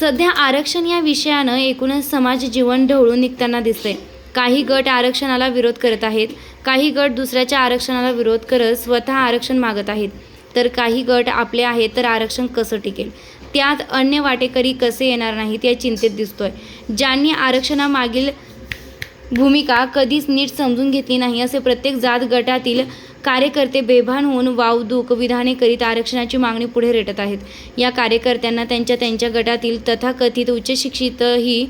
सध्या आरक्षण या विषयानं एकूणच समाज जीवन ढवळून निघताना दिसते काही गट आरक्षणाला विरोध करत आहेत काही गट दुसऱ्याच्या आरक्षणाला विरोध करत स्वतः आरक्षण मागत आहेत. तर काही गट आपले आहेत तर आरक्षण कसं टिकेल? त्यात अन्य वाटेकरी कसे येणार नाहीत या चिंतेत दिसतोय. ज्यांनी आरक्षणामागील भूमिका कधीच नीट समजून घेतली नाही असे प्रत्येक जात गटातील कार्यकर्ते बेभान होऊन वावदूक विधाने करीत आरक्षणाची मागणी पुढे रेटत आहेत. या कार्यकर्त्यांना त्यांच्या त्यांच्या गटातील तथाकथित उच्चशिक्षितही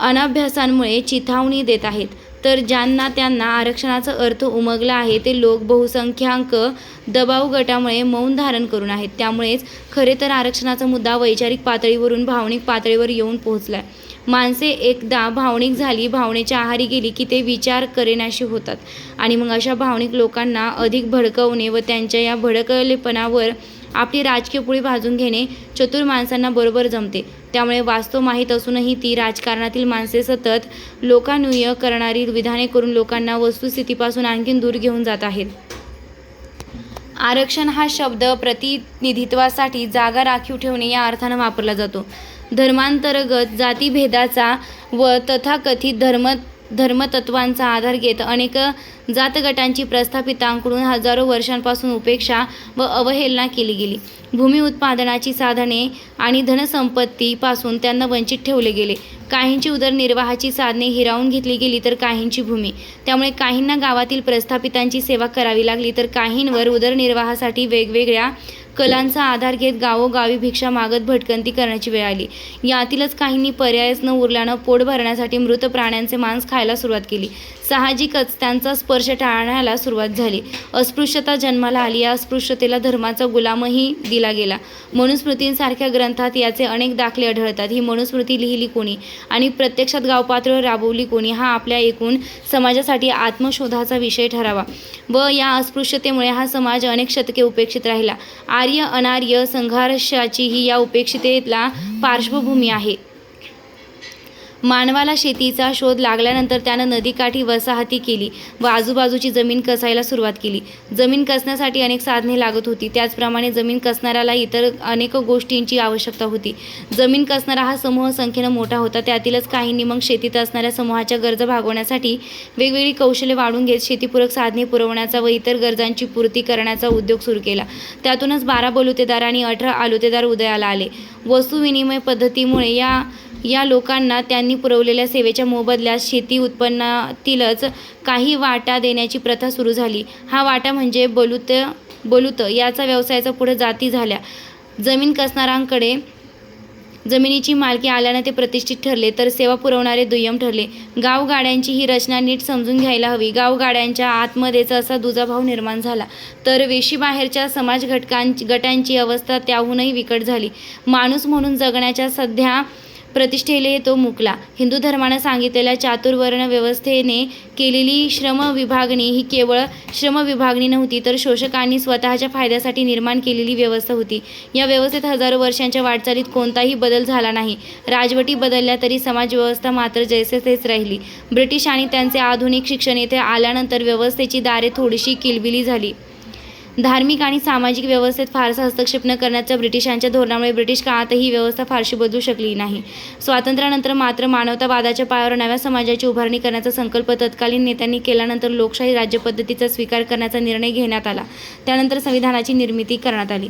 अनाभ्यासांमुळे चिथावणी देत आहेत. तर ज्यांना त्यांना आरक्षणाचा अर्थ उमगला आहे ते लोक बहुसंख्याक दबाव गटामुळे मौन धारण करून आहेत. त्यामुळेच खरे तर आरक्षणाचा मुद्दा वैचारिक पातळीवरून भावनिक पातळीवर येऊन पोहोचला आहे माणसे एकदा भावनिक झाली भावनेच्या आहारी गेली की ते विचार करेनाशी होतात. आणि मग अशा भावनिक लोकांना अधिक भडकवणे व त्यांच्या या भडकलेपणावर आपली राजकीय पुळी भाजून घेणे चतुर माणसांना बरोबर जमते. त्यामुळे वास्तव माहीत असूनही ती राजकारणातील माणसे सतत लोकानुय करणारी विधाने करून लोकांना वस्तुस्थितीपासून आणखीन दूर घेऊन जात आहेत. आरक्षण हा शब्द प्रतिनिधित्वासाठी जागा राखीव ठेवणे या अर्थानं वापरला जातो. धर्मांतर्गत जातीभेदाचा व तथाकथित धर्म धर्मतत्वांचा आधार घेत अनेक जातगटांची प्रस्थापितांकडून हजारो वर्षांपासून उपेक्षा व अवहेलना केली गेली. भूमी उत्पादनाची साधने आणि धनसंपत्तीपासून त्यांना वंचित ठेवले गेले. काहींची उदरनिर्वाहाची साधने हिरावून घेतली गेली तर काहींची भूमी. त्यामुळे काहींना गावातील प्रस्थापितांची सेवा करावी लागली तर काहींवर उदरनिर्वाहासाठी वेगवेगळ्या कलांचा आधार घेत गावोगावी भिक्षा मागत भटकंती करण्याची वेळ आली. यातीलच काहींनी पर्यायच न उरल्यानं पोट भरण्यासाठी मृत प्राण्यांचे मांस खायला सुरुवात केली. साहजिकच त्यांचा स्पर्श टाळण्याला सुरुवात झाली. अस्पृश्यता जन्माला आली. या अस्पृश्यतेला धर्माचा गुलामही दिला गेला. मनुस्मृतींसारख्या ग्रंथात याचे अनेक दाखले आढळतात. ही मनुस्मृती लिहिली कोणी? आणि प्रत्यक्षात गावपात्र राबवली कोणी? हा आपल्या एकूण समाजासाठी आत्मशोधाचा विषय ठरावा. व या अस्पृश्यतेमुळे हा समाज अनेक शतके उपेक्षित राहिला. आर्य अनार्य संघर्षाची ही या उपेक्षितेला पार्श्वभूमी आहे. मानवाला शेतीचा शोध लागल्यानंतर त्यानं नदीकाठी वसाहती केली व आजूबाजूची जमीन कसायला सुरुवात केली. जमीन कसण्यासाठी अनेक साधने लागत होती. त्याचप्रमाणे जमीन कसणाऱ्याला इतर अनेक गोष्टींची आवश्यकता होती. जमीन कसणारा हा समूह संख्येनं मोठा होता. त्यातीलच काहींनी मग शेतीत असणाऱ्या समूहाच्या गरजा भागवण्यासाठी वेगवेगळी कौशल्य वाढून घेत शेतीपूरक साधने पुरवण्याचा व इतर गरजांची पूर्ती करण्याचा उद्योग सुरू केला. त्यातूनच बारा बलुतेदार आणि अठरा आलुतेदार उदयाला आले. वस्तू विनिमय पद्धतीमुळे या या लोकांना त्यांनी पुरवलेल्या सेवेच्या मोबदल्यात शेती उत्पन्नातीलच काही वाटा देण्याची प्रथा सुरू झाली. हा वाटा म्हणजे बलुत बलुत याचा व्यवसायाचा पुढे जाती झाल्या. जमीन कसणाऱ्यांकडे जमिनीची मालकी आल्यानं ते प्रतिष्ठित ठरले तर सेवा पुरवणारे दुय्यम ठरले. गावगाड्यांची ही रचना नीट समजून घ्यायला हवी. गावगाड्यांच्या आतमध्येच असा दुजाभाव निर्माण झाला. तर वेशीबाहेरच्या समाज घटकांची गटांची अवस्था त्याहूनही विकट झाली. माणूस म्हणून जगण्याच्या सध्या प्रतिष्ठेले तो मुकला. हिंदू धर्मानं सांगितलेल्या चातुर्वर्ण व्यवस्थेने केलेली श्रम विभागणी ही केवळ श्रम विभागणी नव्हती तर शोषकांनी स्वतःच्या फायद्यासाठी निर्माण केलेली व्यवस्था होती. या व्यवस्थेत हजारो वर्षांच्या वाटचालीत कोणताही बदल झाला नाही. राजवटी बदलल्या तरी समाजव्यवस्था मात्र जैसे तेच राहिली. ब्रिटिश आणि त्यांचे आधुनिक शिक्षण येथे आल्यानंतर व्यवस्थेची दारे थोडीशी किलबिली झाली. धार्मिक आणि सामाजिक व्यवस्थेत फारसा हस्तक्षेप न करण्याच्या ब्रिटिशांच्या धोरणामुळे ब्रिटिश काळातही ही व्यवस्था फारशी बदलू शकली नाही. स्वातंत्र्यानंतर मात्र मानवतावादाच्या पायावर नव्या समाजाची उभारणी करण्याचा संकल्प तत्कालीन नेत्यांनी केल्यानंतर लोकशाही राज्यपद्धतीचा स्वीकार करण्याचा निर्णय घेण्यात आला. त्यानंतर संविधानाची निर्मिती करण्यात आली.